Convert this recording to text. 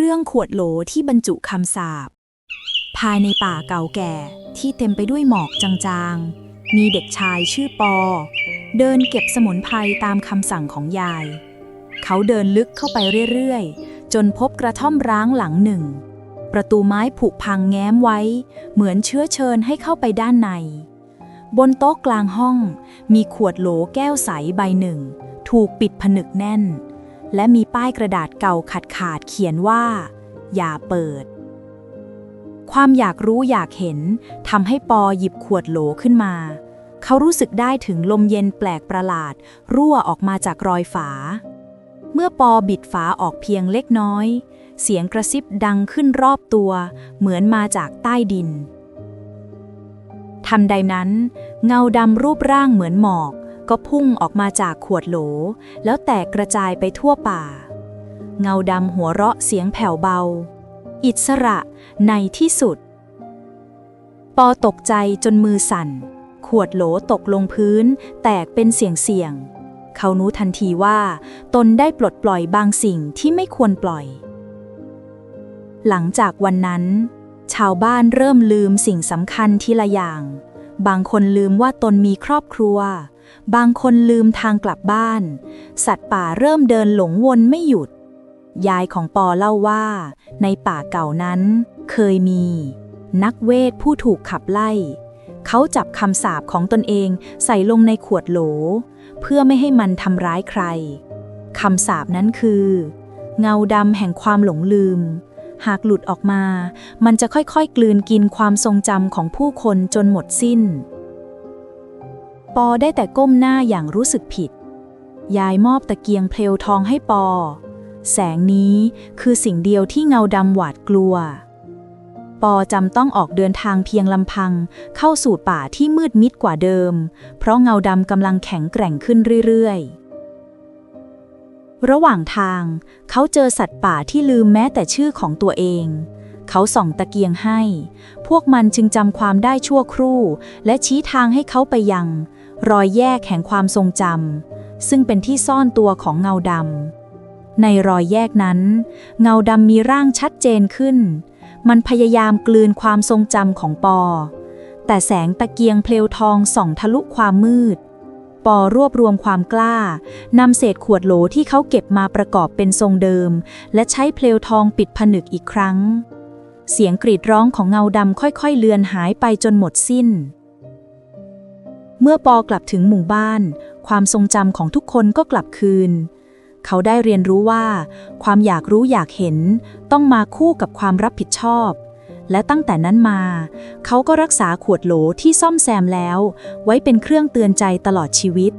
เรื่องขวดโหลที่บรรจุคำสาปภายในป่าเก่าแก่ที่เต็มไปด้วยหมอกจางๆ มีเด็กชายชื่อปอ เดินเก็บสมุนไพรตามคำสั่งของยาย เขาเดินลึกเข้าไปเรื่อยๆ จนพบกระท่อมร้างหลังหนึ่ง ประตูไม้ผุพังแง้มไว้ เหมือนเชื้อเชิญให้เข้าไปด้านใน บนโต๊ะกลางห้องมีขวดโหลแก้วใสใบหนึ่ง ถูกปิดผนึกแน่น และมีป้ายกระดาษเก่าขาดขาดๆเขียนว่า อย่าเปิด ความอยากรู้อยากเห็นทำให้ปอหยิบขวดโหลขึ้นมา เขารู้สึกได้ถึงลมเย็นแปลกประหลาด รั่วออกมาจากรอยฝา เมื่อปอบิดฝาออกเพียงเล็กน้อย เสียงกระซิบดังขึ้นรอบตัว เหมือนมาจากใต้ดินทันใดนั้น เงาดำรูปร่างเหมือนหมอก ก็พุ่งออกมาจากขวดโหล แล้วแตกกระจายไปทั่วป่า เงาดำหัวเราะเสียงแผ่วเบา อิสระในที่สุด ปอตกใจจนมือสั่น ขวดโหลตกลงพื้น แตกเป็นเสียงเสียงๆเขารู้ทันทีว่า ตนได้ปลดปล่อยบางสิ่งที่ไม่ควรปล่อย หลังจากวันนั้น ชาวบ้านเริ่มลืมสิ่งสำคัญทีละอย่างบางคนลืมว่าตนมีครอบครัว บางคนลืมทางกลับบ้าน สัตว์ป่าเริ่มเดินหลงวนไม่หยุด ยายของปอเล่าว่า ในป่าเก่านั้น เคยมี นักเวทผู้ถูกขับไล่ เขาจับคำสาปของตนเองใส่ลงในขวดโหล เพื่อไม่ให้มันทำร้ายใครคำสาปนั้นคือ เงาดำแห่งความหลงลืม หากหลุดออกมา มันจะค่อยๆ กลืนกินความทรงจำของผู้คนจนหมดสิ้น ปอได้แต่ก้มหน้าอย่างรู้สึกผิด ยายมอบตะเกียงเพลวทองให้ปอ แสงนี้คือสิ่งเดียวที่เงาดำหวาดกลัว ปอจำต้องออกเดินทางเพียงลำพัง เข้าสู่ป่าที่มืดมิดกว่าเดิม เพราะเงาดำกำลังแข็งแกร่งขึ้นเรื่อยๆระหว่างทาง เขาเจอสัตว์ป่าที่ลืมแม้แต่ชื่อของตัวเอง เขาส่องตะเกียงให้ พวกมันจึงจำความได้ชั่วครู่ และชี้ทางให้เขาไปยัง รอยแยกแห่งความทรงจำซึ่งเป็นที่ซ่อนตัวของเงาดำในรอยแยกนั้น เงาดำมีร่างชัดเจนขึ้น มันพยายามกลืนความทรงจำของปอ แต่แสงตะเกียงเพลวทองส่องทะลุความมืด ปอรวบรวมความกล้านำเศษขวดโหลที่เขาเก็บมาประกอบเป็นทรงเดิม และใช้เพลวทองปิดผนึกอีกครั้ง เสียงกรีดร้องของเงาดำค่อยๆ เลือนหายไปจนหมดสิ้น เมื่อปอกลับถึงหมู่บ้าน ความทรงจำของทุกคนก็กลับคืน เขาได้เรียนรู้ว่า ความอยากรู้อยากเห็น ต้องมาคู่กับความรับผิดชอบ และตั้งแต่นั้นมา เขาก็รักษาขวดโหลที่ซ่อมแซมแล้ว ไว้เป็นเครื่องเตือนใจตลอดชีวิต